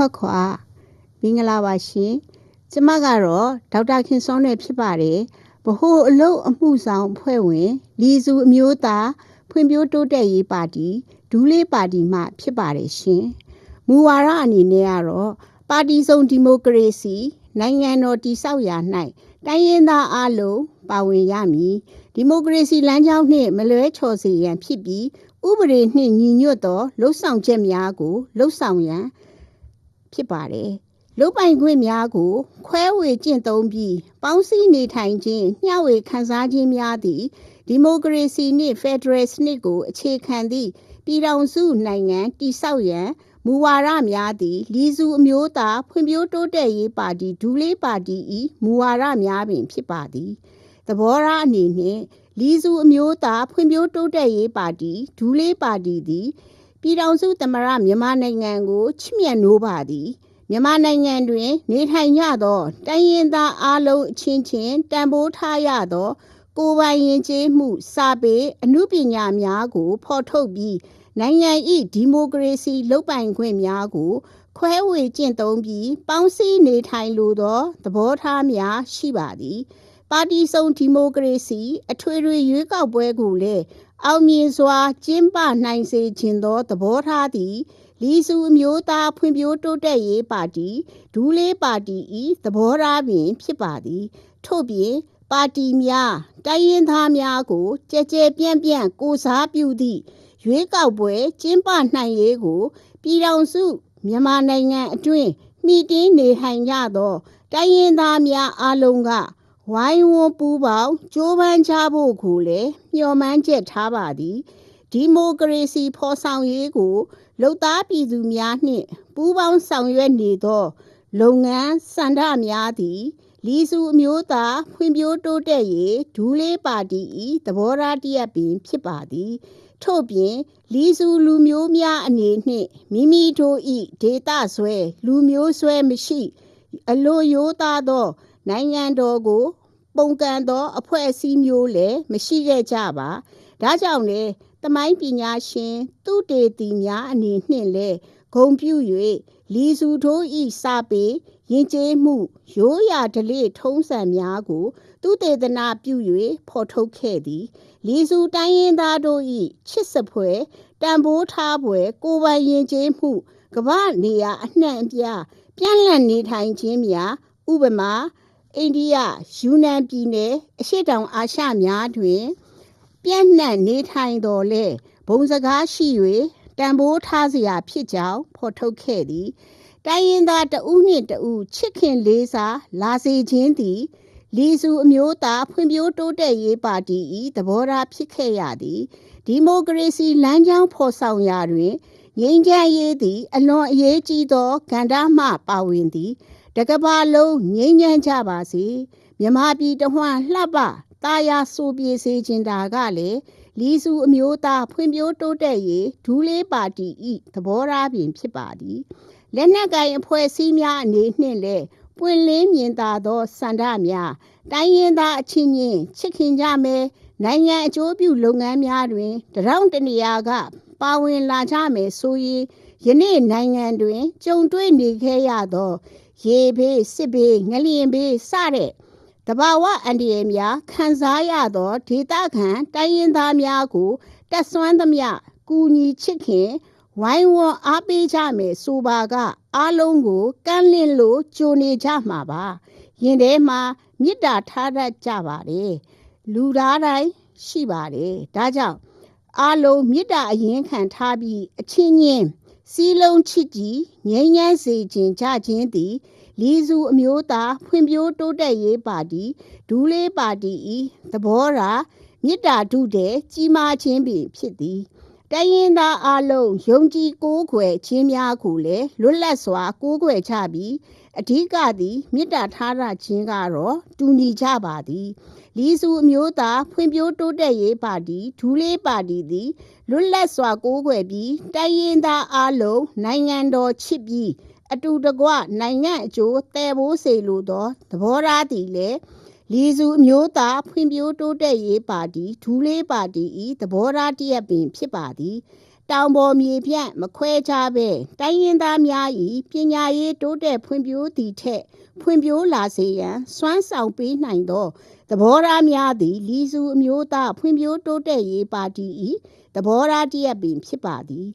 ခွက်ခွာမင်္ဂလာပါရှင်ကျမကတော့ဒေါက်တာခင်စောနဲ့ဖြစ်ပါတယ်ဗဟိုအလုပ်အမှုဆောင်အဖွဲ့ဝင်လီစုအမျိုးသားဖွံ့ဖြိုးတိုးတက်ရေးပါတီဒူးလေးပါတီမှဖြစ်ပါတယ်ရှင်မူဝါဒအနေနဲ့ကတော့ပါတီစုံဒီမိုကရေစီနိုင်ငံတော်တည်ဆောက်ရာ၌တိုင်းရင်းသားအလုံးပါဝင်ရမည်ဒီမိုကရေစီလမ်းကြောင်းနှင့်မလွဲချော်စေရန်ဖြစ်ပြီးဥပဒေနှင့်ညီညွတ်သောလှုပ်ဆောင်ချက်များကိုလှုပ်ဆောင်ရန် ဖြစ်ပါတယ်လုတ်ပိုင်ခွင့်များကို ခွဲဝေကျင့်သုံးပြီးပေါင်းစည်းနေထိုင်ခြင်းမျှဝေခန်းစားခြင်းများသည်ဒီမိုကရေစီနှင့်ဖက်ဒရယ်စနစ်ကိုအခြေခံသည့်ပြည်ထောင်စုနိုင်ငံတည်ဆောက်ရန်မူဝါဒများသည်လီစုအမျိုးသားဖွံ့ဖြိုးတိုးတက်ရေးပါတီဒူးလေးပါတီ၏မူဝါဒများပင်ဖြစ်ပါသည်သဘောထားအနေနှင့်လီစုအမျိုးသားဖွံ့ဖြိုးတိုးတက်ရေးပါတီဒူးလေးပါတီသည် ပြည်ထောင်စုသမ္မတမြန်မာနိုင်ငံကိုချစ်မြတ်နိုးပါသည်မြန်မာနိုင်ငံတွင် နေထိုင်ကြသောတိုင်းရင်းသားအလုံးအချင်းချင်းတန်ဖိုးထားရသော ကိုယ်ပိုင်ရင်ကျေးမှု စာပေအမှုပညာများကို ဖော်ထုတ်ပြီးနိုင်ငံ၏ဒီမိုကရေစီလုပ်ပိုင်ခွင့်များကို ခွဲဝေကျင့်သုံးပြီး ပေါင်းစည်းနေထိုင်လိုသောသဘောထားများရှိပါသည်ပါတီစုံဒီမိုကရေစီအထွေထွေရွေးကောက်ပွဲကိုလည်း အောင်မြင်စွာကျင်းပနိုင်စေခြင်းသောသဘောထားသည်လီစုအမျိုးသားဖွံ့ဖြိုးတိုးတက်ရေးပါတီဒူးလေးပါတီ၏သဘောထားပင် ဖြစ်ပါသည် ထို့ပြင်ပါတီများတိုင်းရင်းသားများကိုကြဲကြဲပြန့်ပြန့်ကိုစားပြုသည့်ရွေးကောက်ပွဲကျင်းပနိုင်ရေးကိုပြည်ထောင်စုမြန်မာနိုင်ငံအတွင်းမိတင်းနေထိုင်ကြသောတိုင်းရင်းသားများအလုံးက ဝိုင်းဝန်းပူးပေါင်းကြိုးပမ်းကြဖို့ကိုလည်းမျှော်မှန်းချက်ထားပါသည်ဒီမိုကရေစီဖော်ဆောင်ရေးကိုလုံသားပြည်သူများနှင့်ပူးပေါင်းဆောင်ရွက်နေသော လုပ်ငန်းစန္ဒများသည်လီစုအမျိုးသားဖွံ့ဖြိုးတိုးတက်ရေးဒူးလေးပါတီ၏သဘောထားတရက်ပင်ဖြစ်ပါသည်ထို့ပြင်လီစုလူမျိုးများအနေနှင့်မိမိတို့၏ဒေတာဆွဲလူမျိုးဆွဲမရှိ အလိုရိုးသားသော နိုင်ငံတော်ကို ပုံကန်သောအဖွဲ့အစည်းမျိုးလည်းမရှိခဲ့ကြပါဒါကြောင့်လေသမိုင်းပညာရှင်သူတေတီများအနေနှင့်လည်းဂုံပြု၍လီစုထိုးဤစာပေယဉ်ကျေးမှုရိုးရာဓလေ့ထုံးစံများကို သူတေသနာပြု၍ဖော်ထုတ်ခဲ့သည်လီစုတိုင်းရင်းသားတို့၏ချစ်စပွဲတန်ဖိုးထားပွဲ ကိုယ်ပိုင်ယဉ်ကျေးမှုကမ္ဘာနေရာအနှံ့အပြားပြန့်လန့်နေထိုင်ခြင်းများဥပမာ အိန္ဒိယယူနန်ပြည်နယ်အရှေ့တောင်အာရှများတွင် ပြန့်နှံ့နေထိုင်တော်လဲဘုံစကားရှိ၍တန်ဖိုးထားစရာဖြစ်ကြောင်းဖော်ထုတ်ခဲ့သည်တိုင်းရင်းသားတဦးနှင့်တဦးချစ်ခင်လေးစားလာစေခြင်းသည်လီစုအမျိုးသားဖွံ့ဖြိုးတိုးတက်ရေးပါတီ၏သဘောထားဖြစ်ခဲ့ရသည်ဒီမိုကရေစီလမ်းကြောင်းဖော်ဆောင်ရာတွင်ငြိမ်းချမ်းရေးသည် အလွန်အရေးကြီးသောကဏ္ဍမှပါဝင်သည် တကဘာလုံးငြိမ်းချမ်းကြပါစေမြမပြည်တဝှမ်းလှပတာယာဆိုပြေစေခြင်းတာကလည်းလီစုအမျိုးသားဖွံ့ဖြိုးတိုးတက်ရေးဒူးလေးပါတီဤသဘောထားပင်ဖြစ်ပါသည်လက်နက်ကိုင်အဖွဲ့အစည်းများအနေနှင့်လည်းပွင့်လင်းမြင်သာသောစန္ဒများတိုင်းရင်းသားအချင်းချင်းချစ်ခင်ကြမယ်နိုင်ငံအကျိုးပြုလုပ်ငန်းများတွင်တရောင်းတနေရာက ပါဝင်လာကြမယ်ဆိုရင်ယနေ့နိုင်ငံတွင်ကြုံတွေ့နေခဲ့ရသော ရေဘေးစစ်ဘေးငလျင်ဘေးစတဲ့တဘာဝအန္တရာယ်များခံစားရသောဒေသခံတိုင်းရင်းသားများကိုတက်ဆွမ်းသမျှကူညီချစ်ခင်ဝိုင်းဝန်းအားပေးကြမယ်ဆိုပါကအားလုံးကိုကန့်လင့်လို့ကြိုနေကြမှာပါရင်ထဲမှာမေတ္တာထားတတ်ကြပါတယ်လူသားတိုင်းရှိပါတယ်ဒါကြောင့်အားလုံးမေတ္တာအရင်ခံထားပြီးအချင်းချင်း စီလုံးချစ်ကြည်ငြိမ်းချမ်းစေခြင်းကြခြင်းသည်လီစုအမျိုးသားဖွံ့ဖြိုးတိုးတက်ရေးပါတီဒူးလေးပါတီဤသဘောထားမေတ္တာဓုတဲ့ကြီးမားခြင်းပင်ဖြစ်သည်တိုင်းရင်းသားအလုံးယုံကြည်ကိုးကွယ်ခြင်းများကိုလည်းလွတ်လပ်စွာကိုးကွယ်ကြပြီးအဓိကသည်မေတ္တာထားရခြင်းကတော့တူညီကြပါသည် လီစုအမျိုးသားဖွံ့ဖြိုးတိုးတက်ရေးပါတီဒူးလေးပါတီသည်လွတ်လပ်စွာကိုးကွယ်ပြီးတိုင်းရင်းသားအလုံးနိုင်ငံတော်ချစ်ပြီးအတူတကွနိုင်ငံအကျိုးတည်ဖို့စေလိုသောသဘောထားသည်လည်းလီစုအမျိုးသားဖွံ့ဖြိုးတိုးတက်ရေးပါတီဒူးလေးပါတီဤသဘောထားတရက်ပင်ဖြစ်ပါသည် တောင်ပေါ်မြေပြန့်မခွဲခြားပဲတိုင်းရင်းသားများ၏ပညာရေးတိုးတက်ဖွံ့ဖြိုးသည့်ထက်ဖွံ့ဖြိုးလာစေရန်စွမ်းဆောင်ပေးနိုင်သောသဘောထားများသည်လီစုအမျိုးသားဖွံ့ဖြိုးတိုးတက်ရေးပါတီ၏သဘောထားတရက်ပင်ဖြစ်ပါသည်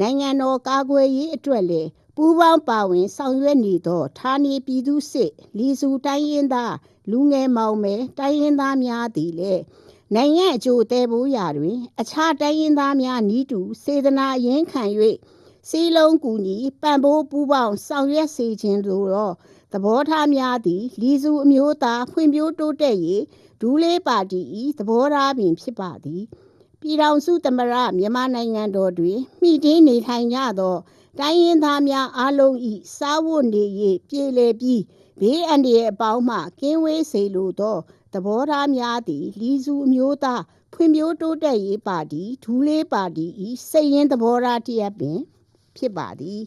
နိုင်ငံတော်ကာကွယ်ရေးအတွက်လည်းပူးပေါင်းပါဝင်ဆောင်ရွက်နေသောဌာနေပြည်သူစစ်လီစုတိုင်းရင်းသားလူငယ်မောင်မယ်တိုင်းရင်းသားများသည်လည်း နိုင်ငံအကျိုးသေးဖို့ရာတွင် အခြားတိုင်းရင်းသားများနီးတူစေတနာရင်းခံ၍စီလုံးကူညီပံ့ပိုးပူးပေါင်းဆောင်ရွက်စေခြင်းတို့တော့သဘောထားများသည်လီစုအမျိုးသားဖွံ့ဖြိုးတိုးတက်ရေးဒူးလေးပါတီ၏သဘောထားပင်ဖြစ်ပါသည်ပြည်ထောင်စုသမ္မတမြန်မာနိုင်ငံတော်တွင်မိတင်းနေထိုင်ကြသောတိုင်းရင်းသားများအားလုံး၏စားဝတ်နေရေးပြည်လည်ပြီးဘေးအန္တရာယ်အပေါင်းမှကင်းဝေးစေလိုသော သဘောထားများသည်လီစုအမျိုးသားဖွံ့ဖြိုးတိုးတက်ရေးပါတီဒူးလေးပါတီ၏စိတ်ရင်းသဘောထားတစ်ရပ်ပင် ဖြစ်ပါသည်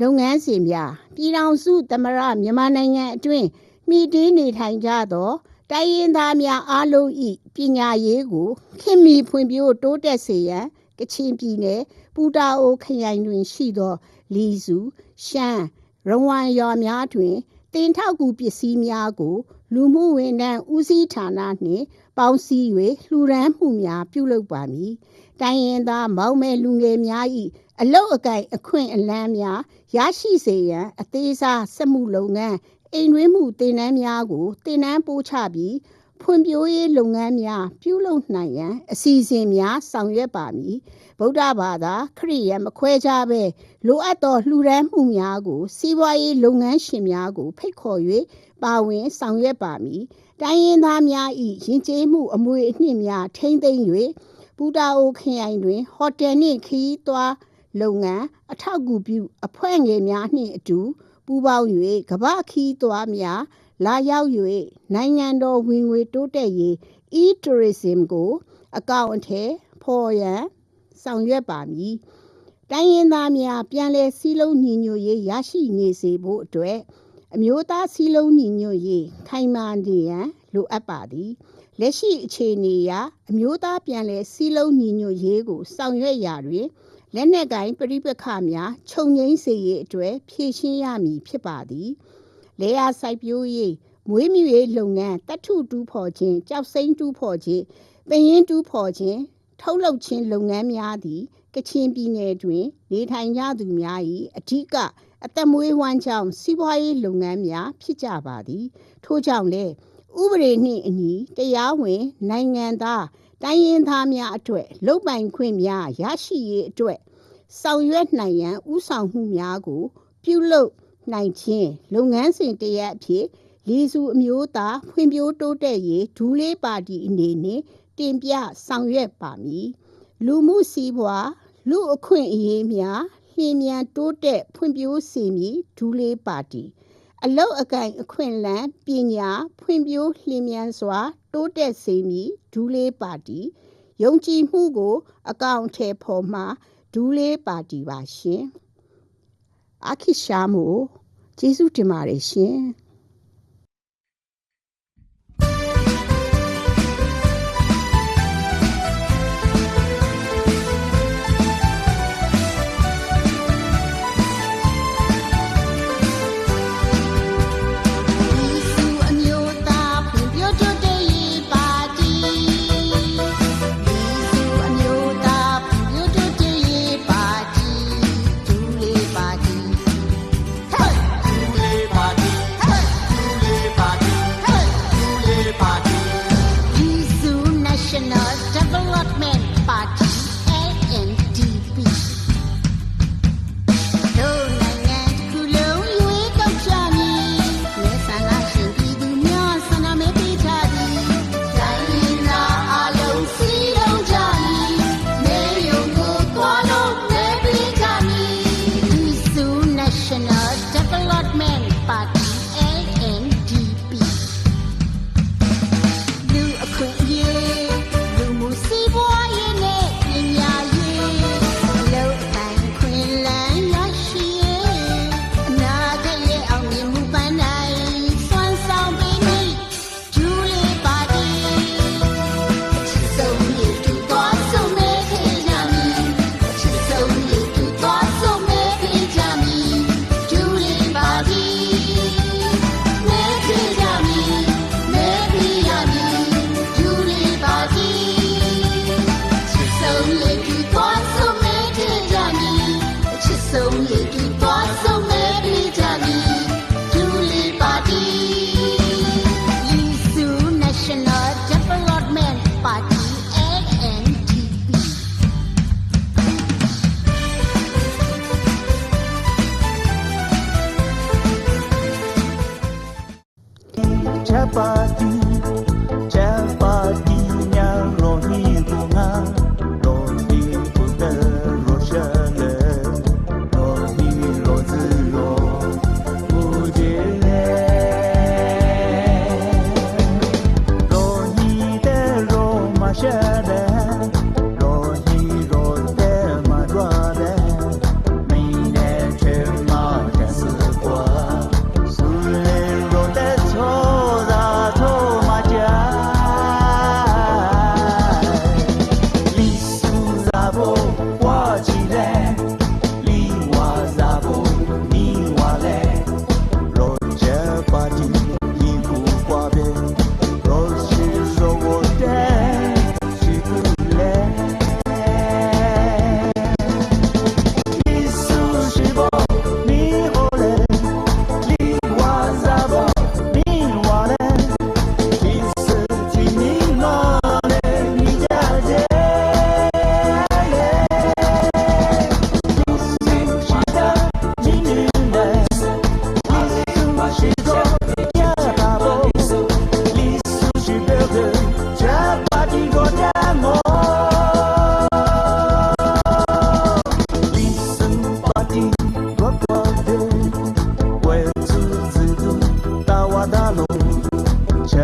လုပ်ငန်းစဉ်များပြည်ထောင်စုသမ္မတမြန်မာနိုင်ငံအတွင်းမိတီးနေထိုင်ကြသောတိုင်းရင်းသားများအားလုံး၏ပညာရေးကိုခင်မီဖွံ့ဖြိုးတိုးတက်စေရန်ကချင်ပြည်နယ်ပူတာအိုခရိုင်တွင်ရှိသော လီစုရှမ်းရဝမ်ရွာများတွင်တင်ထောက်ကူပစ္စည်းများကို လူမှုဝန်ထမ်းဦးစီးဌာနနှင့်ပေါင်းစည်း၍လှူဒန်းမှုများပြုလုပ်ပါမည်။တိုင်းရင်းသားမောင်မယ်လူငယ်များ၏အလုတ်အကင်အခွင့်အလမ်းများရရှိစေရန်အသေးစားစက်မှုလုပ်ငန်းအိမ်တွင်းမှုတင်နန်းများကိုတင်နန်းပို့ချပြီး ဖွံ့ဖြိုးရေးလုပ်ငန်းများပြုလုပ်နိုင်ရန်အစီအစဉ်များဆောင်ရွက်ပါမည်ဗုဒ္ဓဘာသာခရစ်ယာန်မခွဲခြားဘဲလိုအပ်သောလှူဒန်းမှုများကိုစီးပွားရေးလုပ်ငန်းရှင်များကိုဖိတ်ခေါ်၍ပါဝင်ဆောင်ရွက်ပါမည်တိုင်းရင်းသားများ၏ယဉ်ကျေးမှုအမွေအနှစ်များထိမ့်သိမ်း၍ပူတာအိုခရိုင်တွင်ဟိုတယ်နှင့်ခရီးသွားလုပ်ငန်းအထောက်အကူပြုအဖွဲ့ငယ်များနှင့်အတူပူးပေါင်း၍ကမ္ဘာခီးသွားများ လာရောက်၍နိုင်ငံတော်ဝင်ငွေတိုးတက်ရေး e-tourism ကိုအကောင့်အထည်ဖော်ရန်ဆောင်ရွက်ပါမည်တိုင်းရင်းသားများပြန်လည်စည်းလုံးညီညွတ်ရေးရရှိနေစေဖို့အတွက်အမျိုးသားစည်းလုံးညီညွတ်ရေးခိုင်မာနေရန်လိုအပ်ပါသည်လက်ရှိအခြေအနေအရအမျိုးသားပြန်လည်စည်းလုံးညီညွတ်ရေးကိုဆောင်ရွက်ရာတွင်လက်နက်ကင်ပြိပခများခြုံငိမ့်စေရေးအတွက်ဖြည့်ရှင်းရမည်ဖြစ်ပါသည် လေယာစိုက်ပျိုးရေးမွေးမြူရေးလုပ်ငန်းတတ်ထုတူးဖော်ခြင်းကြောက်စိမ့်တူးဖော်ခြင်းပင်ရင်တူးဖော်ခြင်းထုတ်လုပ်ခြင်းလုပ်ငန်းများသည်ကချင်ပြည်နယ်တွင်နေထိုင်ကြသူများ၏အထူးကအသက်မွေးဝမ်းကြောင်းစီးပွားရေးလုပ်ငန်းများဖြစ်ကြပါသည်ထို့ကြောင့်လည်းဥပဒေနှင့်အညီတရားဝင်နိုင်ငံသားတိုင်းရင်းသားများအတွက်လုတ်ပိုင်ခွင့်များရရှိရေးအတွက်ဆောင်ရွက်နိုင်ရန်ဥဆောင်မှုများကိုပြုလုပ် နိုင်ခြင်းလုပ်ငန်းစဉ်တစ်ရပ်အဖြစ်လီစုအမျိုးသားဖွံ့ဖြိုးတိုးတက်ရေးဒူးလေးပါတီအနေနဲ့တင်ပြဆောင်ရွက်ပါမည်လူမှုစီးပွားလူအခွင့်အရေးများလျင်မြန်တိုးတက်ဖွံ့ဖြိုးစေမည်ဒူးလေးပါတီအလုတ်အကင်အခွင့်အလမ်းပညာဖွံ့ဖြိုးလျင်မြန်စွာ တိုးတက်စေမည်ဒူးလေးပါတီယုံကြည်မှုကို အကောင့်ထဲပေါ်မှာဒူးလေးပါတီပါရှင် အခိရှာမို့ကျေးဇူးတင်ပါတယ်ရှင်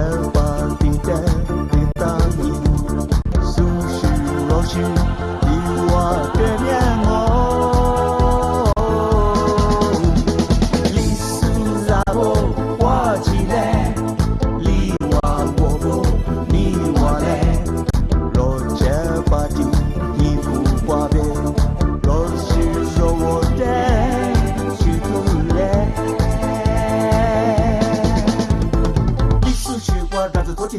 love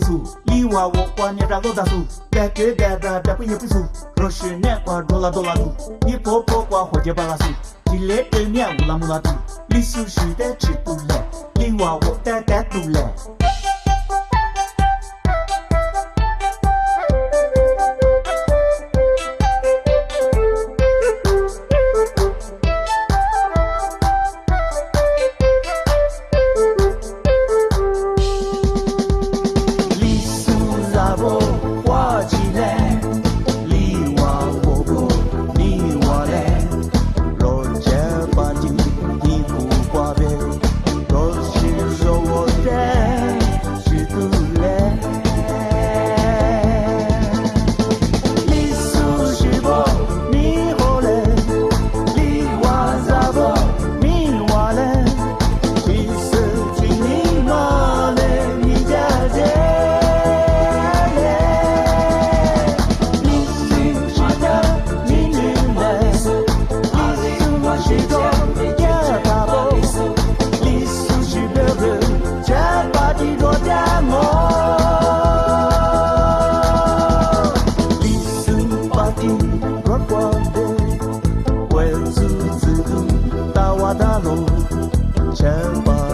su liwa wo kwa ni ra goda su da ke da da da pinyo pisu roshi ne kwa dola dola du ni popo kwa hoje bala su kile te ni a ula mula tu li su shi de chi tu le liwa wo da da tu le 牵挂